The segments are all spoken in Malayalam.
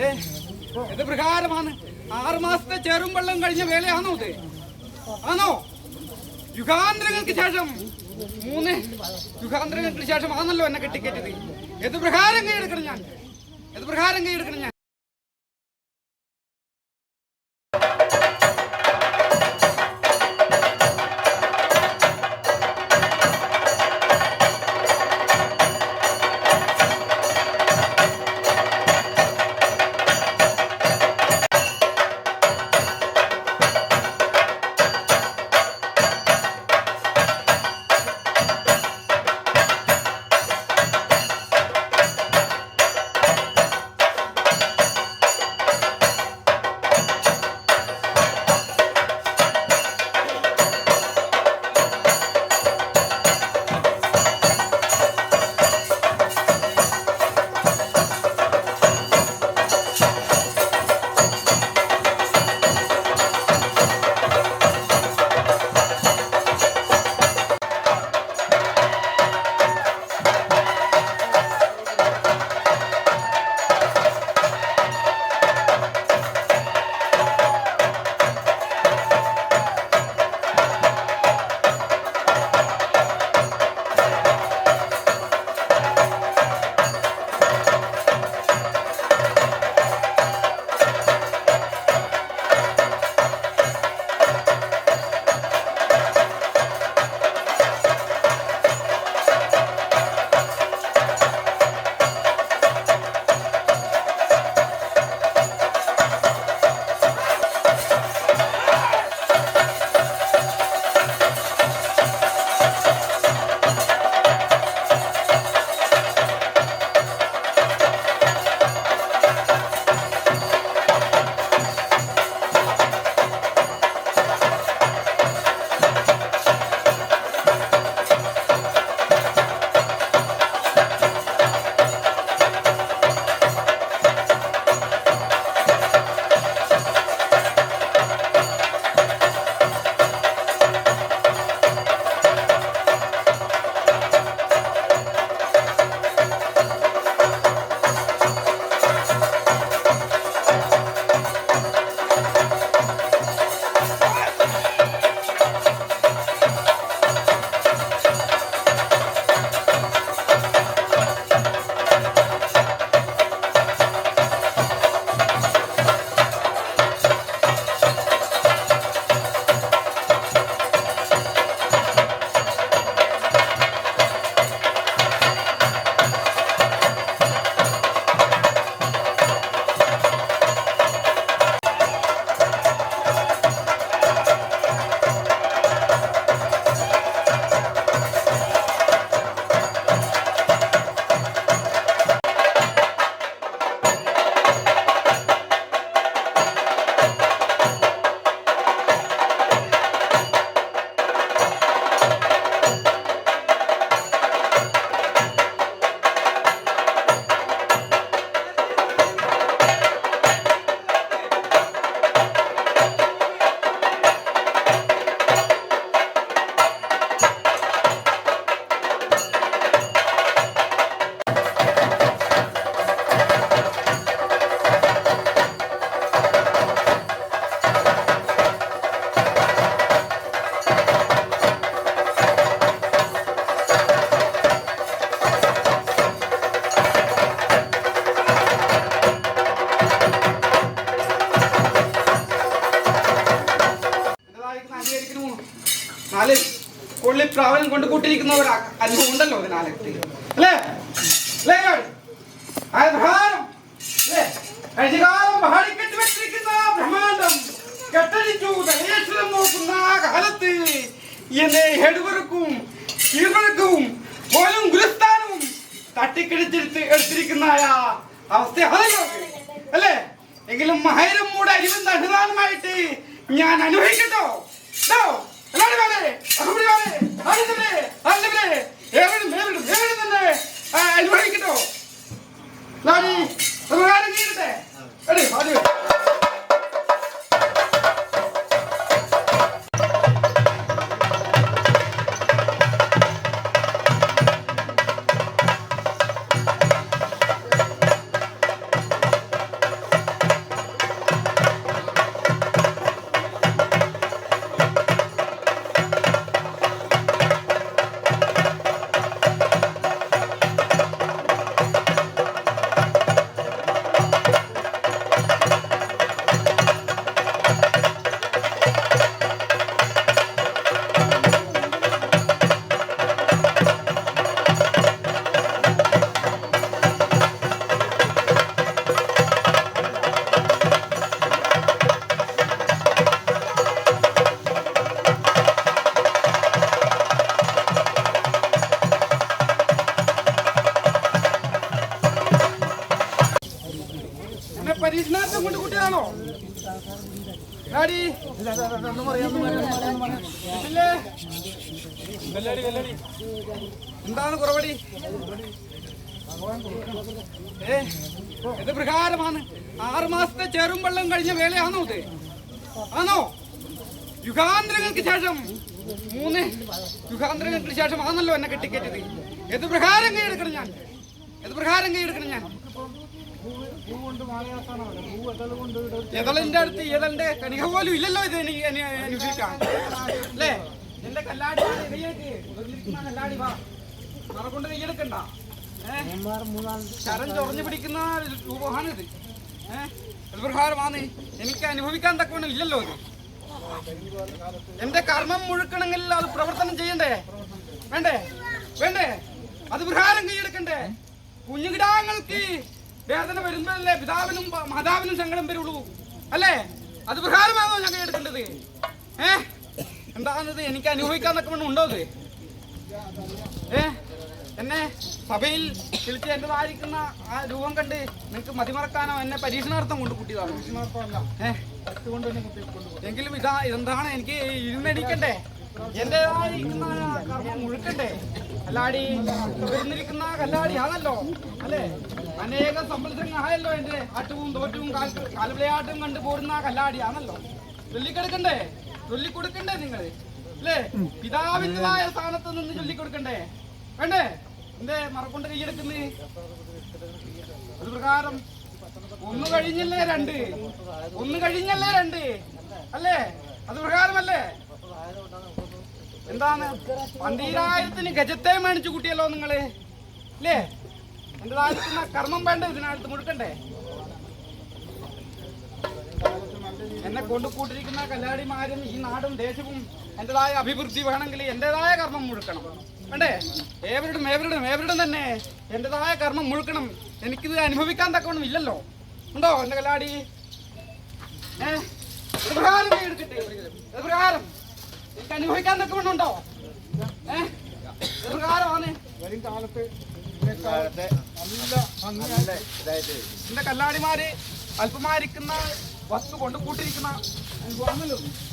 ഏ, ഇത് പ്രകാരമാണ്. ആറ് മാസത്തെ ചെറും വെള്ളം കഴിഞ്ഞ വേലയാണോ ഇത്? ആണോ? യുഗാന്തരങ്ങൾക്ക് ശേഷം മൂന്ന് യുഗാന്തരങ്ങൾക്ക് ശേഷം ആണല്ലോ എന്നെ കെട്ടിക്കേറ്റത്. ഏത് പ്രകാരം കൈയെടുക്കണം ഞാൻ? ഏത് പ്രകാരം കൈയെടുക്കണം ഞാൻ? ഉണ്ടല്ലോ ബ്രഹ്മാണ്ടം. ഗുരുസ്ഥാനവും തട്ടിക്കിടിച്ചെടുത്ത് എടുത്തിരിക്കുന്ന അവസ്ഥ അല്ലേ? എങ്കിലും മഹരം മൂടെ അരിവും അനുദാനമായിട്ട് ഞാൻ അനുഭവിക്കട്ടോ. പരീക്ഷണാർത്ഥം കൊണ്ട് കുട്ടിയാണോ? എന്താണ് കുറവടി? ഏ ഇത് പ്രകാരമാണ്. ആറുമാസത്തെ ചെറുമ്പള്ളം കഴിഞ്ഞ വേലയാണോ ഇത്? ആണോ? യുഗാന്തരങ്ങൾക്ക് ശേഷം മൂന്ന് യുഗാന്തരങ്ങൾക്ക് ശേഷം ആണല്ലോ എന്നെ കെട്ടിക്കേറ്റത്. ഏത് പ്രകാരം കൈയെടുക്കണം ഞാൻ? ഏത് പ്രകാരം കൈയെടുക്കണം ഞാൻ? എതളിന്റെ അടുത്ത് ഏതളിന്റെ കണിക പോലും ഇല്ലല്ലോ ഇത് എനിക്ക് അല്ലേ? ശരം ചൊറഞ്ഞു പിടിക്കുന്ന രൂപമാണ് രൂപമാണിത് ഏഹ്ഹാരമാണ് എനിക്ക് അനുഭവിക്കാൻ തക്കവണ്ണം ഇല്ലല്ലോ ഇത്. എന്റെ കർമ്മം മുഴുക്കണമെങ്കിൽ അത് പ്രവർത്തനം ചെയ്യണ്ടേ? വേണ്ടേ? വേണ്ടേ? അത് പ്രഹാരം കൈയെടുക്കണ്ടേ? കുഞ്ഞുകിടാങ്ങൾക്ക് വേദന വരുമ്പോഴല്ലേ പിതാവിനും മാതാവിനും സങ്കടം വരുള്ളൂ. അല്ലേ? അത് പ്രകാരമാണോ ഞാൻ എടുക്കേണ്ടത്? ഏ? എന്താണത്? എനിക്ക് അനുഭവിക്കാൻ തക്കവണ്ണം ഉണ്ടോ അത്? ഏ? എന്നെ സഭയിൽ വിളിച്ച് എന്റേതായിരിക്കുന്ന ആ രൂപം കണ്ട് നിങ്ങൾക്ക് മതിമറക്കാനോ? എന്നെ പരീക്ഷണാർത്ഥം കൊണ്ട് കൂട്ടിയതാണ്? എങ്കിലും ഇതാ എന്താണ് എനിക്ക് ഇരുന്നടിക്കണ്ടേ? എന്റേതായിരിക്കുന്ന കർമ്മം മുഴുക്കണ്ടേ? കല്ലാടി വരുന്നിരിക്കുന്ന കല്ലാടി ആണല്ലോ അല്ലേ? അനേക സംവത്സരങ്ങളായല്ലോ എന്റെ ആട്ടവും തോറ്റവും കാലവിളയാട്ടും കണ്ടു പോരുന്ന കല്ലാടി ആണല്ലോ ചൊല്ലിക്കെടുക്കണ്ടേ? ചൊല്ലിക്കൊടുക്കണ്ടേ നിങ്ങൾ അല്ലേ? പിതാവിന്റെതായ സ്ഥാനത്ത് നിന്ന് ചൊല്ലിക്കൊടുക്കണ്ടേ? വേണ്ടേ എന്തേ മറക്കൊണ്ട് കൈയെടുക്കുന്നേ? അത് പ്രകാരം ഒന്ന് കഴിഞ്ഞല്ലേ രണ്ട്? ഒന്ന് കഴിഞ്ഞല്ലേ രണ്ട്? അല്ലേ? അത് പ്രകാരമല്ലേ? എന്താണ്? പന്തീരായിരത്തിന് ഗജത്തെ മേടിച്ചു കൂട്ടിയല്ലോ നിങ്ങൾ. അല്ലേ? എന്റേതായിരിക്കുന്ന കർമ്മം വേണ്ട ഇതിനകത്ത് മുഴുക്കണ്ടേ എന്നെ കൊണ്ടു കൂട്ടിരിക്കുന്ന കല്ലാടിമാരും ഈ നാടും ദേശവും എന്റേതായ അഭിവൃദ്ധി വേണമെങ്കിൽ എന്റേതായ കർമ്മം മുഴുക്കണം. വേണ്ടേ ഏവരുടും ഏവരുടും ഏവരുടും തന്നെ എന്റേതായ കർമ്മം മുഴുക്കണം. എനിക്കിത് അനുഭവിക്കാൻ തക്കവണ്ണം ഇല്ലല്ലോ. ഉണ്ടോ എന്റെ കല്ലാടി? ഏ? എനിക്ക് അനുഭവിക്കാൻ തക്കവണ്ണം ഉണ്ടോ? ഏ? വരും കാലത്ത് എന്റെ കല്ലാടിമാര് അല്പമായിരിക്കുന്ന വസ്തു കൊണ്ട് കൂട്ടിരിക്കുന്ന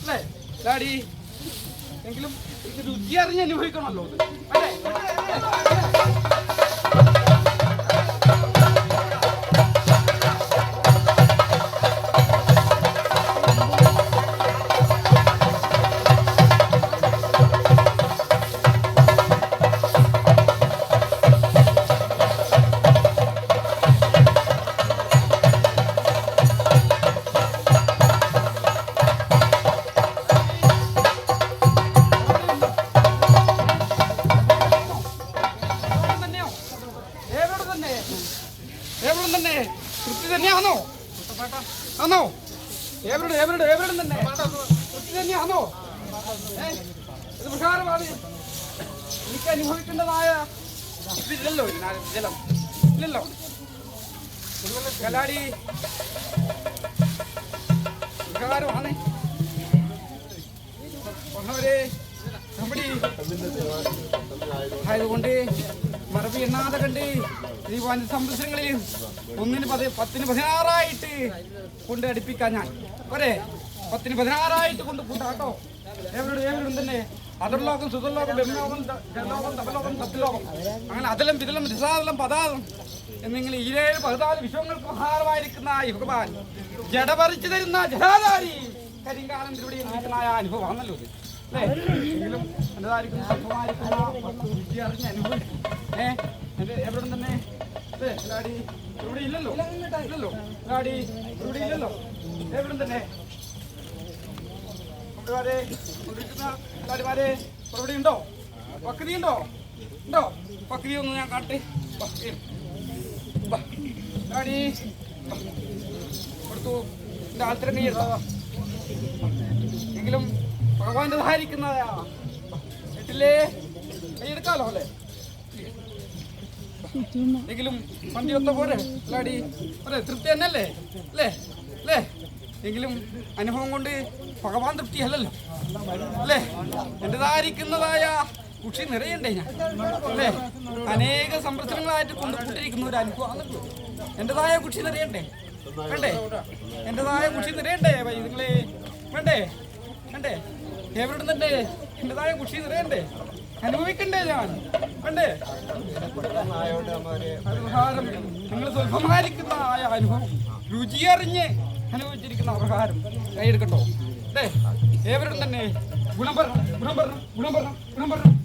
അല്ലേ? കല്ലാടി എങ്കിലും ഇത് രുചി അറിഞ്ഞ് അനുഭവിക്കണമല്ലോ അല്ലേ? ആണോ എവരുടെ എവരുടെ എവരുടെ തന്നെ? തന്നെ ഏ? ഇത് പ്രകാരമാണ്. എനിക്ക് അനുഭവിക്കേണ്ടതായ ഇതില്ലല്ലോ ജലം. ഇല്ലല്ലോ. കലാടി. പ്രകാരമാണ്. വന്നവരെ നമ്മുടെ ആയതുകൊണ്ട് മറവി എണ്ണാതെ കണ്ട് ഈ വന സംരക്ഷണങ്ങളിൽ ഒന്നിന് പതി പത്തിന് പതിനാറായിട്ട് കൊണ്ട് അടുപ്പിക്കാൻ ഞാൻ. പോരെ പത്തിന് പതിനാറായിട്ട് കൊണ്ട് കൂട്ടാട്ടോ എവരുടെ ഏവരോടും തന്നെ? അതർലോകം സുതർലോകം ബ്രഹ്മലോകം ലോകം ജലലോകം തപലോകം സത്യലോകം. അങ്ങനെ അതിലും വിതലും രസാതലം പദാതം എന്നിങ്ങനെ ഈരേഴ് പതിനാല് വിശ്വങ്ങൾക്ക് മഹാരമായിരിക്കുന്ന ഈ ഭഗവാൻ ജടപറിച്ചു തരുന്ന ജടാധാരി കരിങ്കാലം തിരുവടിയിൽ നിൽക്കുന്നതായ അനുഭവം ഇത്. അല്ലേ? എങ്കിലും രുചി അറിഞ്ഞ് അനുഭവിക്കും എവിടെ ഇല്ലല്ലോ. ഇല്ലല്ലോ. ഇല്ലല്ലോ. എവിടെ ഉണ്ടോ? ഉണ്ടോ? ഉണ്ടോ? ഒന്ന് ഞാൻ എങ്കിലും ഭഗവാന്റെ സഹായിക്കുന്നതാ കേട്ടില്ലേ കൈയെടുക്കാലോ അല്ലേ? എങ്കിലും വണ്ടി ഒത്ത പോരെ. അല്ലാടി പോരെ തൃപ്തി തന്നെയല്ലേ? അല്ലേ? അല്ലേ? എങ്കിലും അനുഭവം കൊണ്ട് ഭഗവാൻ തൃപ്തി അല്ലല്ലോ അല്ലേ? എന്റേതായിരിക്കുന്നതായ കുഷി നിറയണ്ടേ ഞാൻ? അല്ലേ? അനേക സംരക്ഷണങ്ങളായിട്ട് കൊണ്ടുപോയിട്ടിരിക്കുന്ന ഒരു അനുഭവമാണല്ലോ എന്റേതായ കുഷി നിറയണ്ടേ? വേണ്ടേ എന്റേതായ കുഷി നിറയണ്ടേ? നിങ്ങളെ വേണ്ടേ വേണ്ടേ എവിടെ തന്നെ എന്റേതായ കുഷി നിറയണ്ടേ? അനുഭവിക്കണ്ടേ ഞാൻ വേണ്ടേ അനുഹാരം നിങ്ങൾ സ്വല്പമായിരിക്കുന്ന ആയ അനുഭവം രുചിയറിഞ്ഞ് അനുഭവിച്ചിരിക്കുന്ന അപഹാരം. കൈയെടുക്കട്ടോ ഏവരും തന്നെ ഗുണം പറഞ്ഞു ഗുണം പറഞ്ഞു ഗുണം പറഞ്ഞു ഗുണം പറയണം